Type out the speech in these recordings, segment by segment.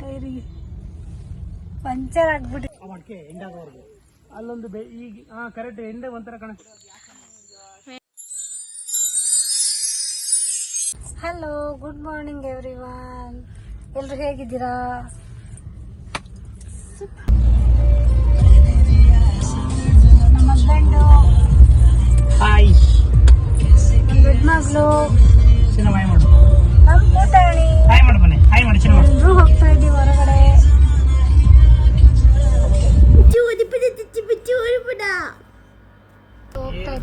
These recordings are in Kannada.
ಟೈರಿಗೆ ಪಂಚರ್ ಆಗ್ಬಿಟ್ಟು ಅವಕ್ಕೆ ಎಂಡಾಗವರೆಗೂ ಅಲ್ಲೊಂದು ಬೆ ಈಗ ಹಾ ಕರೆಕ್ಟ್ ಎಂಡ್ ಒಂಥರ ಕಣ. Hello good morning everyone ಎಲ್ರು ಹೇಗಿದ್ದೀರಾ? ನಮ್ಮ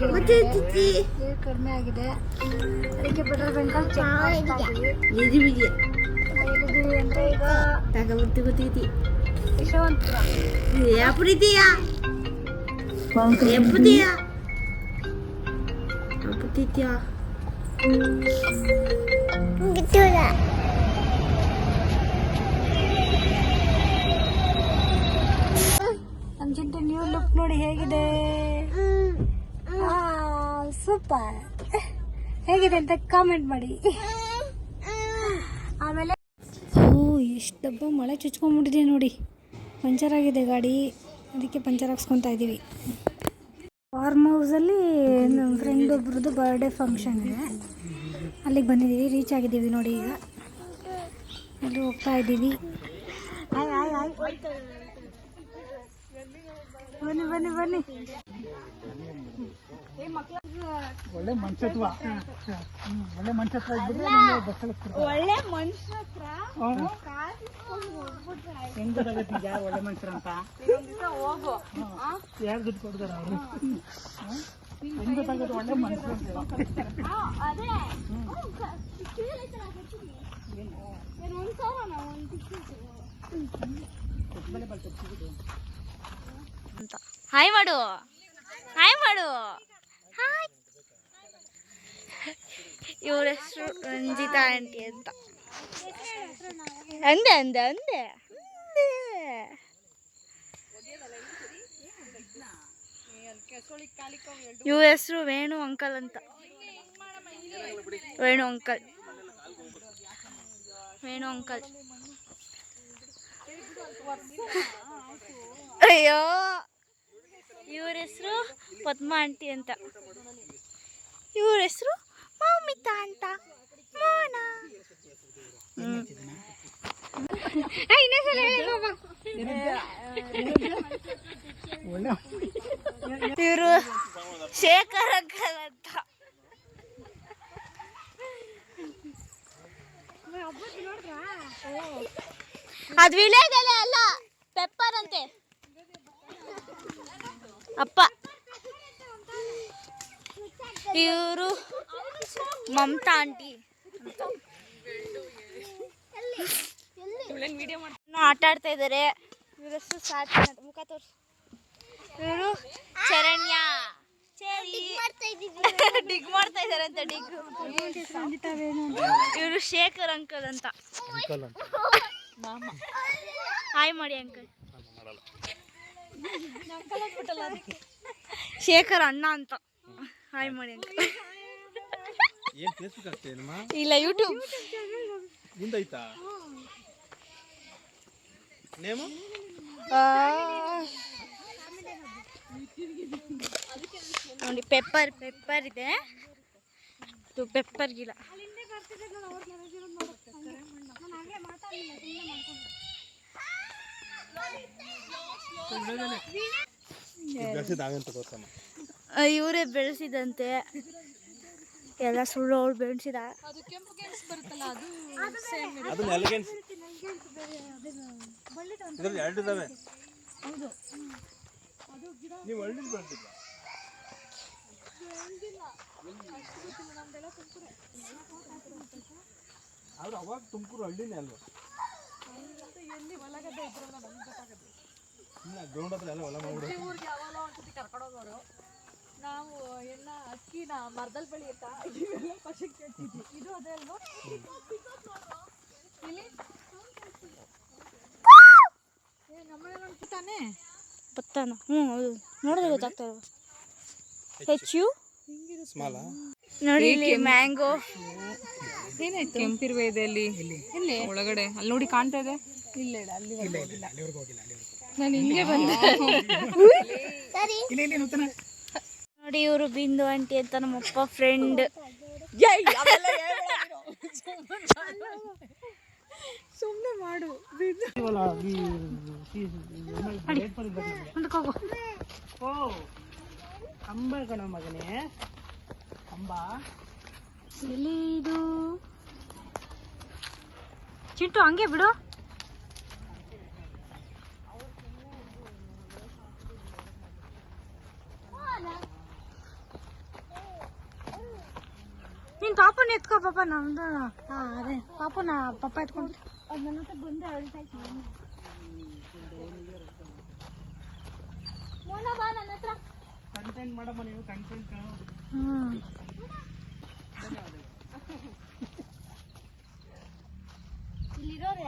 ಹೋಗ್ತಾ ಇದ್ದೀವಿ ನೀರು ಕಡಿಮೆ ಆಗಿದೆ. ಅದಕ್ಕೆ ಪೆಟ್ರೋಲ್ ಬಂಕ್ ಚೆಕ್ ಮಾಡ್ತಾ ಇದ್ದೀವಿ ಎಲ್ಲಿದ್ದೀವಿ ಅಂತ ಈಗ ಯಶವಂತಪುರ ನಮ್ಮ ಚಿಂಟು ನ್ಯೂ ಲುಕ್ ನೋಡಿ ಹೇಗಿದೆ. ಸೂಪರ್. ಹೇಗಿದೆ ಅಂತ ಕಾಮೆಂಟ್ ಮಾಡಿ. ಆಮೇಲೆ ಓ, ಎಷ್ಟು ಡಬ್ಬ ಮಳೆ ಚುಚ್ಕೊಂಡ್ಬಿಟ್ಟಿದೆ ನೋಡಿ. ಪಂಚರ್ ಆಗಿದೆ ಗಾಡಿ. ಅದಕ್ಕೆ ಪಂಚರ್ ಹಾಕ್ಸ್ಕೊತಾ ಇದ್ದೀವಿ. ಫಾರ್ಮ್ ಹೌಸಲ್ಲಿ ನಮ್ಮ ಫ್ರೆಂಡ್ ಒಬ್ರದ್ದು ಬರ್ಡೇ ಫಂಕ್ಷನ್ ಇದೆ. ಅಲ್ಲಿಗೆ ಬಂದಿದ್ದೀವಿ ರೀಚ್ ಆಗಿದ್ದೀವಿ ನೋಡಿ ಈಗ. ಅಲ್ಲಿ ಹೋಗ್ತಾ ಇದ್ದೀವಿ. ಆಯ್ ಆಯ್ ಬನ್ನಿ ಬನ್ನಿ ಬನ್ನಿ. ಒಳ್ಳೆ ಮನುಷ್ಯತ್ವ. ಒಳ್ಳೆ ಮನುಷ್ಯತ್ವ ಇದ್ಬಿಟ್ರೆ ಬಸ್ ಒಳ್ಳೆ ಮನುಷ್ಯ ಹೆಂಗ್ ಗೊತ್ತಾಗತ್ತೆ ಈಗ ಯಾರು ಒಳ್ಳೆ ಮನುಷ್ಯರ ಅಂತ? ಯಾರು ದುಡ್ಡು ಕೊಡ್ತಾರ ಅವರು? ಹೆಂಗ್ ಗೊತ್ತಾಗುತ್ತೆ ಒಳ್ಳೆ ಮನುಷ್ಯರು ಅಂತ? ಹಾಯ್ ಮಾಡು. ಹಾಯ್ ಮಾಡು. ಹಾಯ್ ಇವ್ರ ಹೆಸರು ರಂಜಿತಾ ಆಂಟಿ ಅಂತ. ಅಂದೆ ಅಂದೆ. ಅಂದೆ. ಇವ್ರ ಹೆಸರು ವೇಣು ಅಂಕಲ್ ಅಂತ. ವೇಣು ಅಂಕಲ್. ವೇಣು ಅಂಕಲ್. ಅಯ್ಯೋ. ಇವ್ರ ಹೆಸರು ಪದ್ಮ ಆಂಟಿ ಅಂತ. ಇವ್ರ ಹೆಸರು ಮೌಮಿತಾ ಅಂತ. ಮೋನ. ಇವರು ಶೇಖರ ಅಂಕಲ್ ಅಂತ. ಅದು ವಿಳೆದೆಲೆ ಅಲ್ಲ ಪೆಪ್ಪರ್ ಅಂತೆ ಅಪ್ಪ. ಇವರು ಮಮತಾ ಆಂಟಿ. ಆಟ ಆಡ್ತಾ ಇದ್ದಾರೆ ಇವರಷ್ಟು ಮುಖ ತೋರಿಸಿ. ಇವರು ಚರಣ್ಯ ಚೇರಿ ಡಿಗ್ ಮಾಡ್ತಾ ಇದಾರೆ ಅಂತ ಡಿಗ್. ಇವರು ಶೇಖರ್ ಅಂಕಲ್ ಅಂತ. ಹಾಯ್ ಮಾಡಿ ಅಂಕಲ್. ಶೇಖರ್ ಅಣ್ಣ ಅಂತ. ಹಾಯ್ ಮಾಡಿ ಅಂಕಲ್ ಇಲ್ಲ ಯೂಟ್ಯೂಬ್ ನೇಮು? ನೋಡಿ ಪೆಪ್ಪರ್ ಪೆಪ್ಪರ್ ಇದೆ. ಇದು ಪೆಪ್ಪರ್ ಗಿಡ. ಇವರೇ ಬೆಳೆಸಿದಂತೆ ಎಲ್ಲ ಸುಳ್ಳು ಅವ್ರು ಬೆಳೆಸಿದ. ಅದನ್ನ ಎಲಿಗೆನ್ಸ್ ಇದ್ರಲ್ಲಿ ಎರಡು ಇದಾವೆ. ನೀವು ಹಳ್ಳಿಲಿ ಬೆಳೆದಿಲ್ಲ ಆದ್ರೆ ಅವಾಗ ತುಮಕೂರು ಹಳ್ಳಿನೇ ಅಲ್ವಾ? ಇಲ್ಲ ಗ್ರೌಂಡ್ ಹತ್ರ ಎಲ್ಲ ಹೊಲ ಮಾಡ್ಬಿಡು ನಾವು ಎಲ್ಲ ಅಕ್ಕಿನ ಮರದಲ್ಲಿ ಬೆಳೆಯುತ್ತಾ ಇವೆಲ್ಲ ಪಶಕ್ಕೆ ಇದು ಅದೇ ಅಲ್ವಾ? ಇಲ್ಲಿ? ಏ ನಮ್ಮನೆಲ್ಲ ತಾನೆ ಭತ್ತನ ಹ್ಞೂ ಹೌದು. ನೋಡಿದ್ರೆ ಗೊತ್ತಾಗ್ತದೆ ಹೆಚ್ಚು ಸ್ಮಾಲಾ ನೋಡಿ ಇಲ್ಲಿ ಮ್ಯಾಂಗೋ. ಏನಾಯ್ತು? ಕೆಂಪಿರುವೆ ಇದೆ ಅಲ್ಲಿ. ಇಲ್ಲಿ. ಒಳಗಡೆ. ಅಲ್ಲಿ ನೋಡಿ ಕಾಣ್ತಾ ಇದೆ? ಇಲ್ಲ ಇಲ್ಲ ಅಲ್ಲಿ ಇಲ್ಲ ಇಲ್ಲ ಇಲ್ಲ ಅಲ್ಲಿವರೆಗೂ ಹೋಗಿಲ್ಲ ಅಲ್ಲಿವರೆಗೂ ನಾನು ಹಿಂಗೆ ಬಂದೆ. ಇಲ್ಲ ಇಲ್ಲಿ ನೂತನ. ನೋಡಿ ಇವರು ಬಿಂದು ಆಂಟಿ ಅಂತ ನಮ್ಮಪ್ಪ ಫ್ರೆಂಡ್ ಸುಮ್ಮನೆ ಮಾಡು ಓ ಕಂಬಗಳ ಕಣ ಮಗನೇ. ಕಂಬ. ಎಲ್ಲಿ ಇದು ಚಿಂಟು ಹಂಗೆ ಬಿಡು. ನಿನ್ ಪಾಪನ ಎತ್ಕೋ ಪಾಪ ನಮ್ದು ಹಾ ಅದೇ. ಪಾಪನ ಪಾಪ ಎತ್ಕೊಂಡು ಕಂಟೆಂಟ್ ಮಾಡಮ್ಮ ನೀವು ಕಂಟೆಂಟ್ ಹ್ಮ್.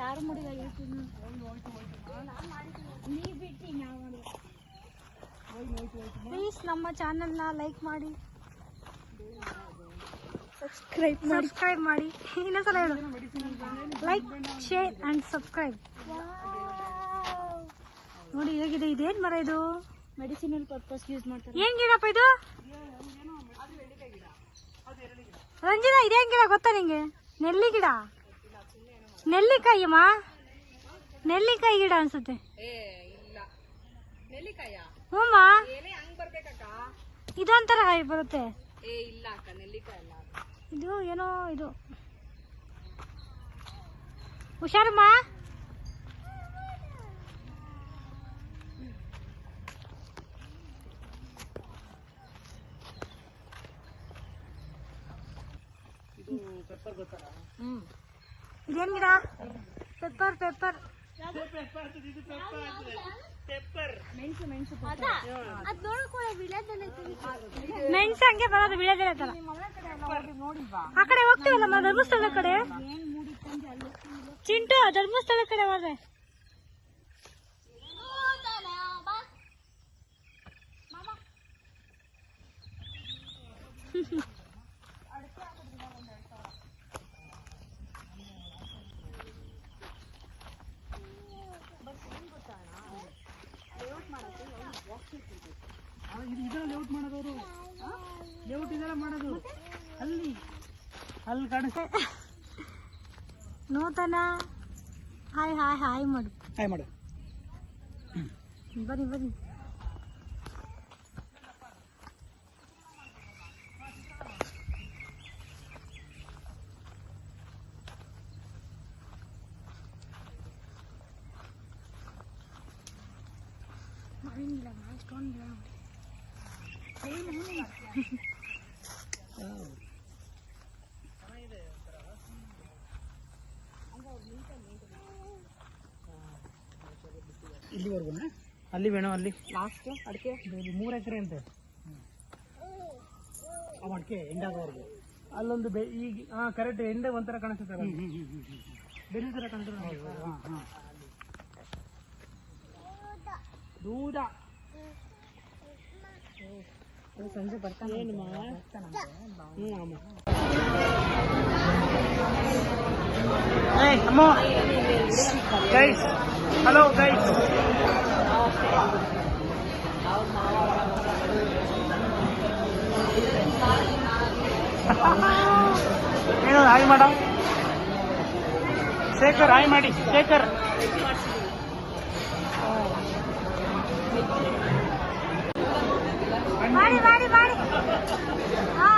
ಯಾರು ಮಾಡಿದ ಪ್ಲೀಸ್ ನಮ್ಮ ಚಾನೆಲ್ನ ಲೈಕ್ ಮಾಡಿ. ಸಬ್ಸ್ಕ್ರೈಬ್ ಸಬ್ಸ್ಕ್ರೈಬ್ ಮಾಡಿ. ಇನ್ನೊಂದ್ಸಲ ಹೇಳು. ಲೈಕ್ ಶೇರ್ ಅಂಡ್ ಸಬ್ಸ್ಕ್ರೈಬ್ ನೋಡಿ ಹೇಗಿದೆ ಇದೇನ್ ಮರ ಇದು? ಮೆಡಿಸಿನಲ್ ಪರ್ಪಸ್ ಯೂಸ್ ಮಾಡ್ತಾರೆ. ಏನ್ ಗಿಡಪ್ಪ ಇದು? ರಂಜಿತಾ ಇದೇನ್ ಗಿಡ ಗೊತ್ತಾ ನಿಂಗೆ? ನೆಲ್ಲಿ ಗಿಡ. ನೆಲ್ಲಿಕಾಯಿ ಅಮ್ಮ? ನೆಲ್ಲಿಕಾಯಿ ಗಿಡ ಅನ್ಸುತ್ತೆ. ಏ ಇಲ್ಲ. ನೆಲ್ಲಿಕಾಯ? ಹ್ಞೂಮ್ಮ ಇದೊಂಥರ ಕಾಯಿ ಬರುತ್ತೆ. ಏ ಇಲ್ಲ ಅಕ್ಕ ನೆಲ್ಲಿಕಾಯ ಅಲ್ಲ ಇದು ಏನೋ ಇದು. ಹುಷಾರಮ್ಮ? ಹ್ಮ್. ಇದೇನ್ ಗಿಡ ಪೆಪ್ಪರ್ ಪೆಪ್ಪರ್ ಮೆಣಸು ಹಂಗೆ ಬರೋದು ಬಿಳೋದಿಲ್ಲ ತರ ಆ ಕಡೆ ಹೋಗ್ತೀವಲ್ಲ ಧರ್ಮಸ್ಥಳದ ಕಡೆ ಚಿಂಟು ಧರ್ಮಸ್ಥಳ ಕಡೆ ಹೋದ್ರೆ ಇದು ಇದೆಲ್ಲ ಲೇಔಟ್ ಮಾಡೋದವರು. ಲೇಔಟ್ ಇದೆಲ್ಲ ಮಾಡೋದು. ಅಲ್ಲಿ. ಅಲ್ಲಿ ಕಾಣಿಸ್ತಾ ನೋತನ. ಹಾಯ್ ಹಾಯ್ ಹಾಯ್ ಮಾಡು. ಹಾಯ್ ಮಾಡು. ಬನ್ನಿ ಬನ್ನಿ. ಮಾವಿನ ಸ್ಟೋನ್ ನೋಡಿ. ಇಲ್ಲಿವರೆಗೂ ಅಲ್ಲಿ ಬೇಣ ಅಲ್ಲಿ. ಲಾಸ್ಟ್ ಅಡಿಕೆ? ಮೂರು ಎಕರೆ ಅಂತೆ. ಅವ ಅಡಿಕೆ ಎಂಡಾಗವರೆಗೂ ಅಲ್ಲೊಂದು ಬೆ ಈಗ ಹಾಂ ಕರೆಕ್ಟ್ ಎಂಡೆ ಒಂಥರ ಕಾಣಿಸುತ್ತೆ ಬೆಲ್ಲಿ ಥರ ಕಾಣಿಸುತ್ತೆ ಹಾಂ ಹಾಂ. ದೂದ. ಸಂಜೆ ಬರ್ತಾನೆ ಏನು ಹ್ಞೂ ಅಮ್ಮ ಏಯ್ ಅಮ್ಮ ಗೈಸ್ ಹಲೋ ಗೈಸ್ ಏನು ಹಾಯ್ ಮಾಡ ಶೇಖರ್ ಹಾಯ್ ಮಾಡಿ ಶೇಖರ್ வாடி வாடி வாடி ஆ